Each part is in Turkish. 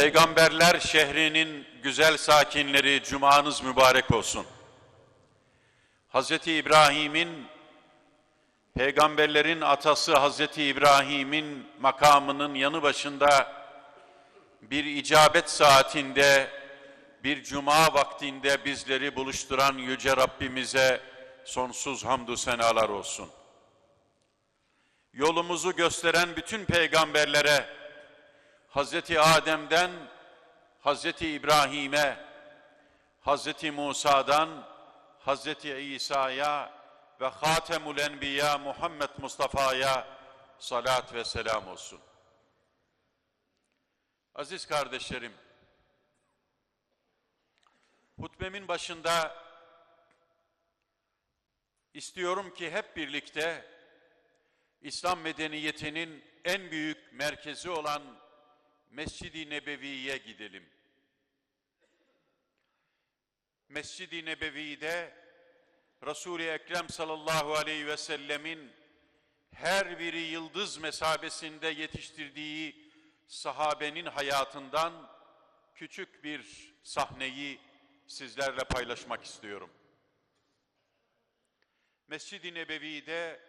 Peygamberler şehrinin güzel sakinleri cumanız mübarek olsun. Hazreti İbrahim'in peygamberlerin atası Hazreti İbrahim'in makamının yanı başında bir icabet saatinde bir cuma vaktinde bizleri buluşturan yüce Rabbimize sonsuz hamdü senalar olsun. Yolumuzu gösteren bütün peygamberlere Hazreti Adem'den Hazreti İbrahim'e, Hazreti Musa'dan Hazreti İsa'ya ve Hatemul Enbiya Muhammed Mustafa'ya salat ve selam olsun. Aziz kardeşlerim, hutbemin başında istiyorum ki hep birlikte İslam medeniyetinin en büyük merkezi olan Mescid-i Nebevi'ye gidelim. Mescid-i Nebevi'de Resul-i Ekrem sallallahu aleyhi ve sellemin her biri yıldız mesabesinde yetiştirdiği sahabenin hayatından küçük bir sahneyi sizlerle paylaşmak istiyorum. Mescid-i Nebevi'de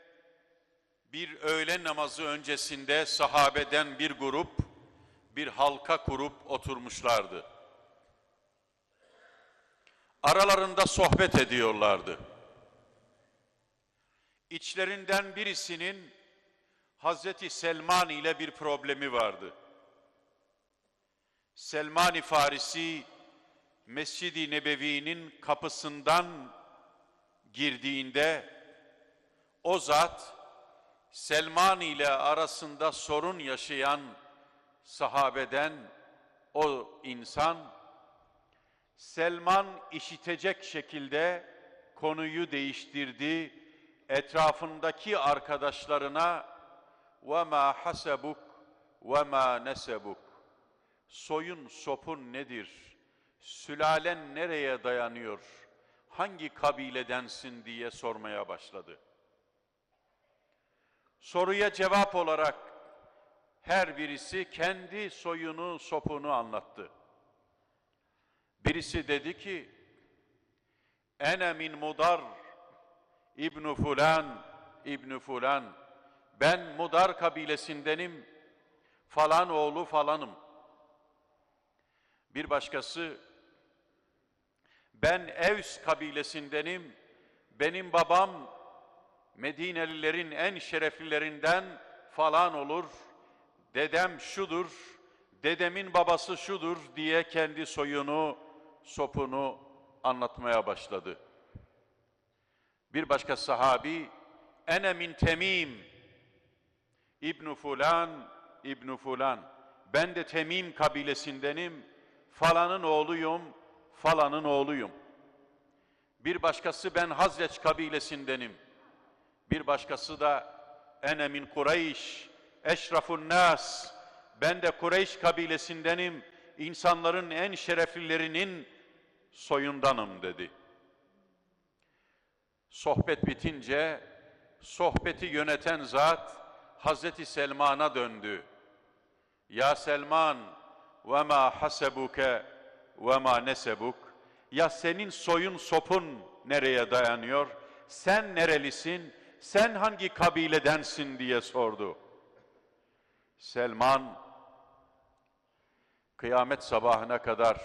bir öğle namazı öncesinde sahabeden bir grup bir halka kurup oturmuşlardı. Aralarında sohbet ediyorlardı. İçlerinden birisinin Hazreti Selman ile bir problemi vardı. Selman-i Farisi Mescid-i Nebevi'nin kapısından girdiğinde o zat Selman ile arasında sorun yaşayan sahabeden o insan Selman işitecek şekilde konuyu değiştirdi. Etrafındaki arkadaşlarına ve ma hasabuk ve ma nesebuk soyun sopun nedir? Sülalen nereye dayanıyor? Hangi kabiledensin diye sormaya başladı. Soruya cevap olarak her birisi kendi soyunu, sopunu anlattı. Birisi dedi ki, Ene min mudar İbn Fulan, İbn Fulan, ben Mudar kabilesindenim, falan oğlu falanım. Bir başkası, ben Evs kabilesindenim, benim babam Medinelilerin en şereflilerinden falan olur.'' Dedem şudur, dedemin babası şudur diye kendi soyunu, sopunu anlatmaya başladı. Bir başka sahabi, ene min temim, İbn Fulan, İbn Fulan, ben de Temim kabilesindenim, falanın oğluyum, falanın oğluyum. Bir başkası ben Hazreç kabilesindenim. Bir başkası da ene min Kureyş, eşrafun nas, ben de Kureyş kabilesindenim, insanların en şereflilerinin soyundanım dedi. Sohbet bitince, sohbeti yöneten zat Hazreti Selman'a döndü. Ya Selman, ve ma hasebuke ve ma nesebuk. Ya senin soyun sopun nereye dayanıyor? Sen nerelisin? Sen hangi kabiledensin diye sordu. Selman kıyamet sabahına kadar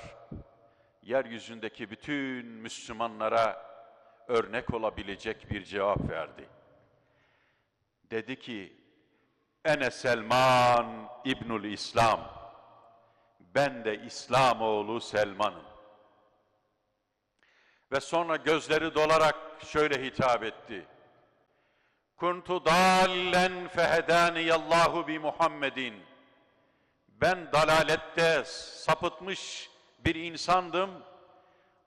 yeryüzündeki bütün Müslümanlara örnek olabilecek bir cevap verdi. Dedi ki, Ene Selman İbnül İslam, ben de İslamoğlu Selman'ım. Ve sonra gözleri dolarak şöyle hitap etti. Kuntu dallen fehedaniyallahu bi Muhammedin. Ben dalalette sapıtmış bir insandım.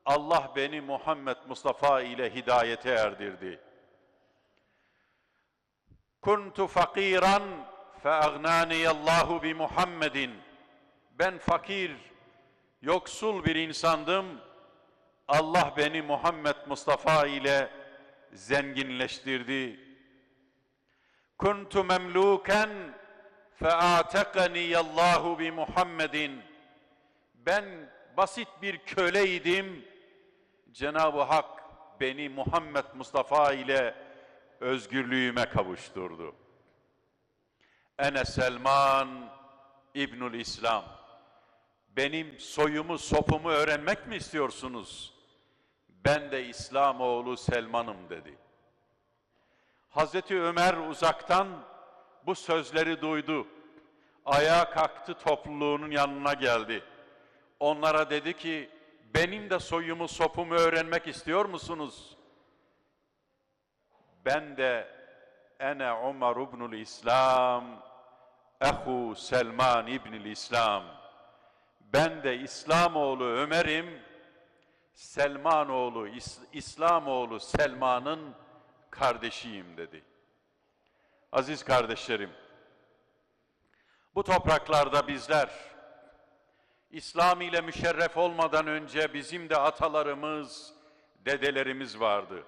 Allah beni Muhammed Mustafa ile hidayete erdirdi. Kuntu fakiran feagnaniyallahu bi Muhammedin. Ben fakir, yoksul bir insandım. Allah beni Muhammed Mustafa ile zenginleştirdi. Kuntu memluken Allahu bi Muhammedin. Ben basit bir köleydim. Cenab-ı Hak beni Muhammed Mustafa ile özgürlüğüme kavuşturdu. Ene Selman İbnül İslam. Benim soyumu, sopumu öğrenmek mi istiyorsunuz? Ben de İslamoğlu Selman'ım dedi. Hazreti Ömer uzaktan bu sözleri duydu. Ayağa kalktı topluluğunun yanına geldi. Onlara dedi ki, benim de soyumu, sopumu öğrenmek istiyor musunuz? Ben de ene Umar ibnül İslam, ehu Selman İbnül İslam. Ben de İslamoğlu Ömer'im, Selmanoğlu, İs İslamoğlu Selman'ın kardeşiyim dedi. Aziz kardeşlerim, bu topraklarda bizler, İslam ile müşerref olmadan önce bizim de atalarımız, dedelerimiz vardı.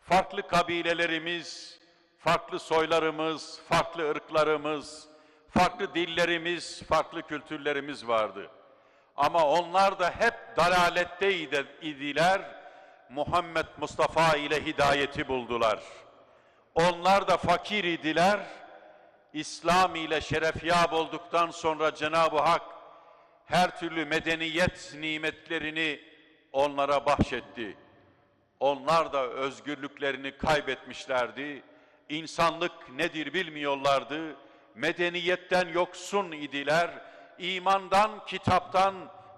Farklı kabilelerimiz, farklı soylarımız, farklı ırklarımız, farklı dillerimiz, farklı kültürlerimiz vardı. Ama onlar da hep dalalette idiler, Muhammed Mustafa ile hidayeti buldular. Onlar da fakir idiler, İslam ile şerefyab olduktan sonra Cenab-ı Hak her türlü medeniyet nimetlerini onlara bahşetti. Onlar da özgürlüklerini kaybetmişlerdi. İnsanlık nedir bilmiyorlardı. Medeniyetten yoksun idiler. imandan, kitaptan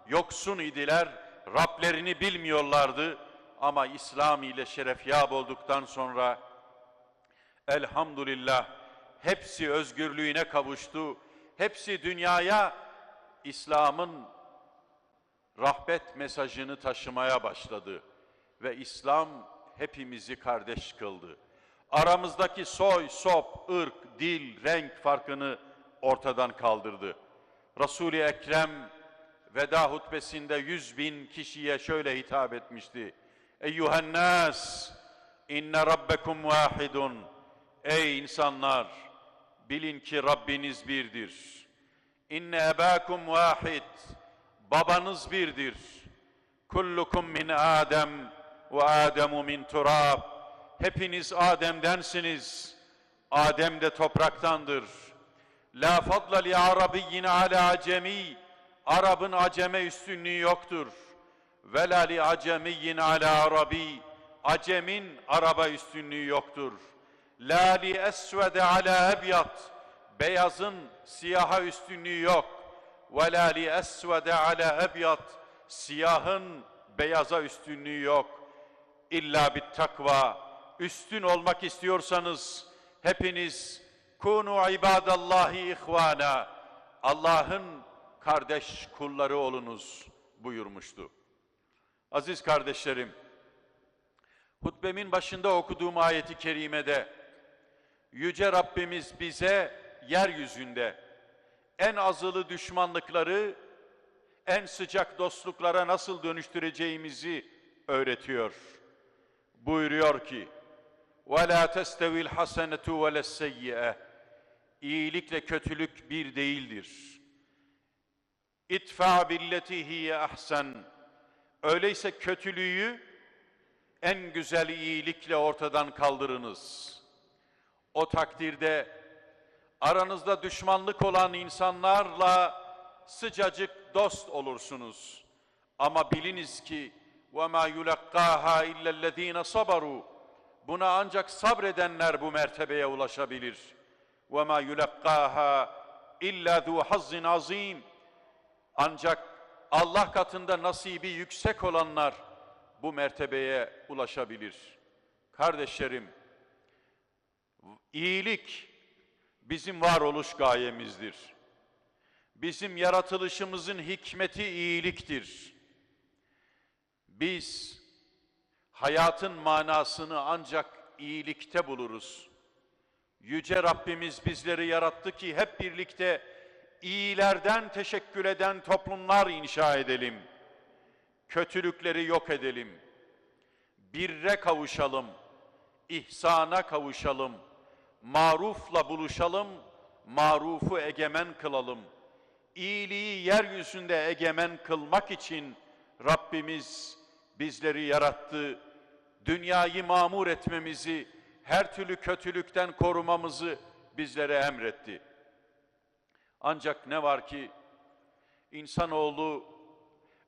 yoksun idiler. Rablerini bilmiyorlardı. Ama İslam ile şerefyab olduktan sonra elhamdülillah hepsi özgürlüğüne kavuştu. Hepsi dünyaya İslam'ın rahbet mesajını taşımaya başladı ve İslam hepimizi kardeş kıldı. Aramızdaki soy, sop, ırk, dil, renk farkını ortadan kaldırdı. Resul-i Ekrem veda hutbesinde yüz bin kişiye şöyle hitap etmişti. Eyyühen nas, inne rabbekum vahidun. Ey insanlar, bilin ki Rabbiniz birdir. İnne ebâkum vahid, babanız birdir. Kullukum min Adem ve Ademu min turab. Hepiniz Adem'densiniz. Adem de topraktandır. La fadla li arabiyyin ala acemi. Arap'ın aceme üstünlüğü yoktur. Ve la li acemiyyin arabi. Acemin Araba üstünlüğü yoktur. La li esvede ala ebyat. Beyazın siyaha üstünlüğü yok. Ve la li esvede ala ebyat. Siyahın beyaza üstünlüğü yok. İlla bit takva. Üstün olmak istiyorsanız hepiniz kunu ibadallahi ihvana. Allah'ın kardeş kulları olunuz buyurmuştu. Aziz kardeşlerim, hutbemin başında okuduğum ayeti kerimede Yüce Rabbimiz bize yeryüzünde en azılı düşmanlıkları en sıcak dostluklara nasıl dönüştüreceğimizi öğretiyor. Buyuruyor ki: "Ve la testevil hasenetu ve lesseyyie." İyilikle kötülük bir değildir. İtfa billeti hiye ahsen. Öyleyse kötülüğü en güzel iyilikle ortadan kaldırınız. O takdirde aranızda düşmanlık olan insanlarla sıcacık dost olursunuz. Ama biliniz ki وَمَا يُلَقَّاهَا اِلَّا الَّذ۪ينَ صَبَرُوا Buna ancak sabredenler bu mertebeye ulaşabilir. وَمَا يُلَقَّاهَا اِلَّا ذُو حَظٍ azim. Ancak Allah katında nasibi yüksek olanlar bu mertebeye ulaşabilir. Kardeşlerim, iyilik bizim varoluş gayemizdir. Bizim yaratılışımızın hikmeti iyiliktir. Biz hayatın manasını ancak iyilikte buluruz. Yüce Rabbimiz bizleri yarattı ki hep birlikte iyilerden teşekkür eden toplumlar inşa edelim. Kötülükleri yok edelim. Birre kavuşalım. ihsana kavuşalım marufla buluşalım, marufu egemen kılalım. iyiliği yeryüzünde egemen kılmak için Rabbimiz bizleri yarattı. Dünyayı mamur etmemizi, her türlü kötülükten korumamızı bizlere emretti. Ancak ne var ki insanoğlu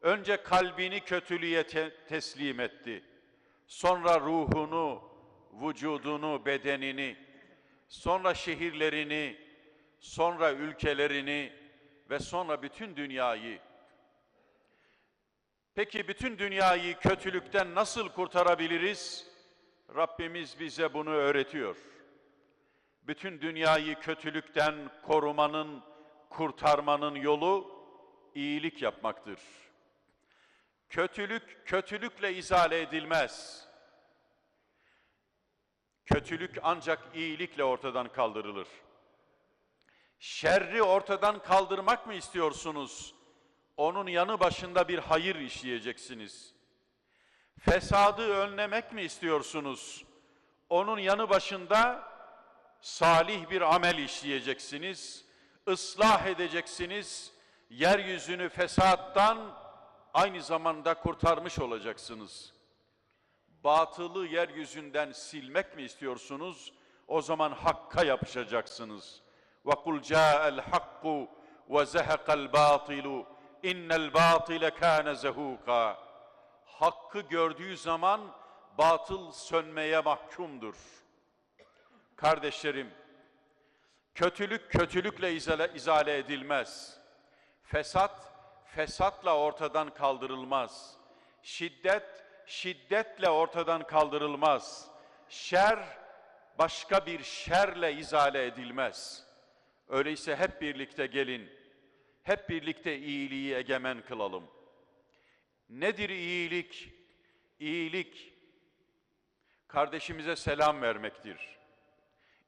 önce kalbini kötülüğe te- teslim etti. Sonra ruhunu, vücudunu, bedenini, sonra şehirlerini, sonra ülkelerini ve sonra bütün dünyayı. Peki bütün dünyayı kötülükten nasıl kurtarabiliriz? Rabbimiz bize bunu öğretiyor. Bütün dünyayı kötülükten korumanın, kurtarmanın yolu iyilik yapmaktır. Kötülük kötülükle izale edilmez. Kötülük ancak iyilikle ortadan kaldırılır. Şerri ortadan kaldırmak mı istiyorsunuz? Onun yanı başında bir hayır işleyeceksiniz. Fesadı önlemek mi istiyorsunuz? Onun yanı başında salih bir amel işleyeceksiniz ıslah edeceksiniz. Yeryüzünü fesattan aynı zamanda kurtarmış olacaksınız. Batılı yeryüzünden silmek mi istiyorsunuz? O zaman hakka yapışacaksınız. وَقُلْ جَاءَ الْحَقُّ وَزَهَقَ الْبَاطِلُ اِنَّ الْبَاطِلَ كَانَ زَهُوقًا Hakkı gördüğü zaman batıl sönmeye mahkumdur. Kardeşlerim, kötülük kötülükle izale, izale edilmez. Fesat, fesatla ortadan kaldırılmaz. Şiddet, şiddetle ortadan kaldırılmaz. Şer, başka bir şerle izale edilmez. Öyleyse hep birlikte gelin, hep birlikte iyiliği egemen kılalım. Nedir iyilik? İyilik, kardeşimize selam vermektir.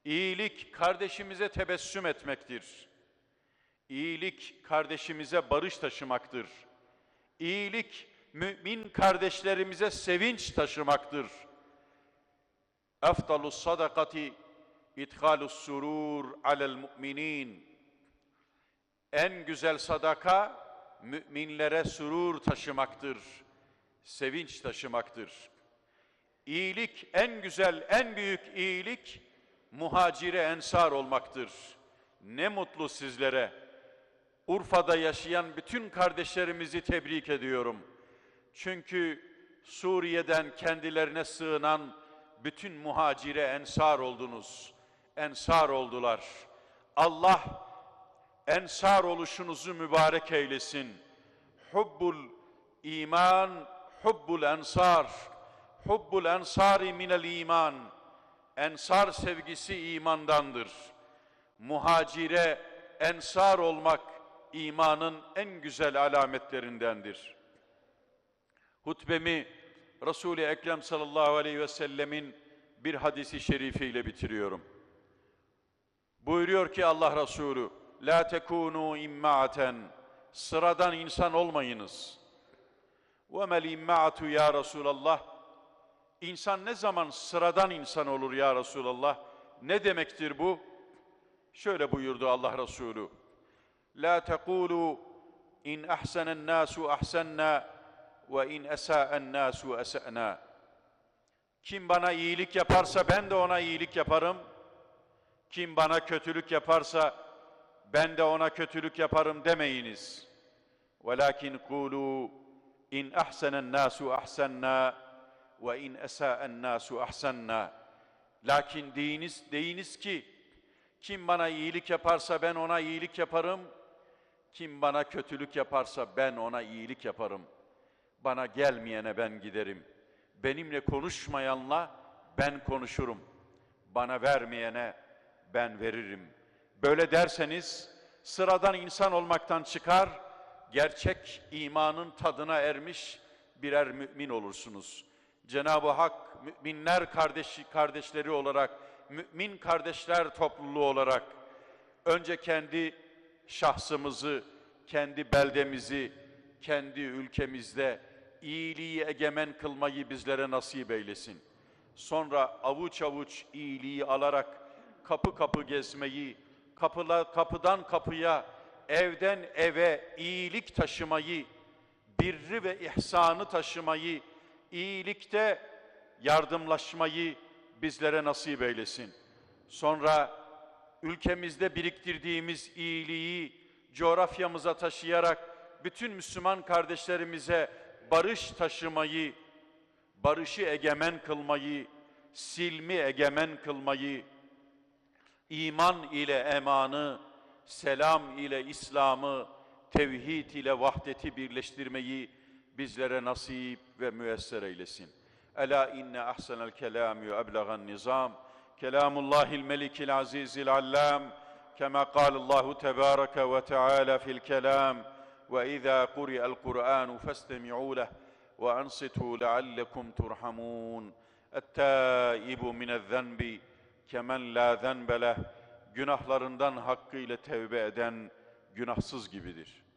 İyilik, kardeşimize tebessüm etmektir. İyilik, kardeşimize barış taşımaktır. İyilik, mümin kardeşlerimize sevinç taşımaktır. Efdalus sadakati idhalus surur alel müminin. En güzel sadaka müminlere surur taşımaktır. Sevinç taşımaktır. İyilik en güzel, en büyük iyilik muhacire ensar olmaktır. Ne mutlu sizlere. Urfa'da yaşayan bütün kardeşlerimizi tebrik ediyorum. Çünkü Suriye'den kendilerine sığınan bütün muhacire ensar oldunuz. Ensar oldular. Allah ensar oluşunuzu mübarek eylesin. Hubbul iman, hubbul ensar. Hubbul ensari minel iman. Ensar sevgisi imandandır. Muhacire ensar olmak imanın en güzel alametlerindendir. Hutbemi Resul-i Ekrem sallallahu aleyhi ve sellemin bir hadisi şerifiyle bitiriyorum. Buyuruyor ki Allah Resulü, La tekunu imma'aten, sıradan insan olmayınız. Ve mel imma'atu ya Resulallah, İnsan ne zaman sıradan insan olur ya Resulallah? Ne demektir bu? Şöyle buyurdu Allah Resulü. La tekulu in ahsenen nasu ahsenna ve in esa'en nasu esa'na. Kim bana iyilik yaparsa ben de ona iyilik yaparım. Kim bana kötülük yaparsa ben de ona kötülük yaparım demeyiniz. Velakin kulu in ahsenen nasu ahsenna ve in esa'en nasu ahsenna. Lakin deyiniz, deyiniz ki kim bana iyilik yaparsa ben ona iyilik yaparım. Kim bana kötülük yaparsa ben ona iyilik yaparım. Bana gelmeyene ben giderim. Benimle konuşmayanla ben konuşurum. Bana vermeyene ben veririm. Böyle derseniz sıradan insan olmaktan çıkar, gerçek imanın tadına ermiş birer mümin olursunuz. Cenab-ı Hak müminler kardeşi kardeşleri olarak, mümin kardeşler topluluğu olarak önce kendi şahsımızı, kendi beldemizi, kendi ülkemizde iyiliği egemen kılmayı bizlere nasip eylesin. Sonra avuç avuç iyiliği alarak kapı kapı gezmeyi, kapıla, kapıdan kapıya evden eve iyilik taşımayı, birri ve ihsanı taşımayı, iyilikte yardımlaşmayı bizlere nasip eylesin. Sonra ülkemizde biriktirdiğimiz iyiliği coğrafyamıza taşıyarak bütün Müslüman kardeşlerimize barış taşımayı, barışı egemen kılmayı, silmi egemen kılmayı, iman ile emanı, selam ile İslam'ı, tevhid ile vahdeti birleştirmeyi bizlere nasip ve müesser eylesin. Ela inne ahsenel kelam ve eblagan nizam. Kelamullahil melikil azizil allam. Kema kalallahu tebareke ve teala fil kelam. Ve izâ kuri'el Kur'anu festemi'û leh ve ansitu leallekum turhamun. Ettaibu minel kemen la zenbe leh. Günahlarından hakkıyla tevbe eden günahsız gibidir.''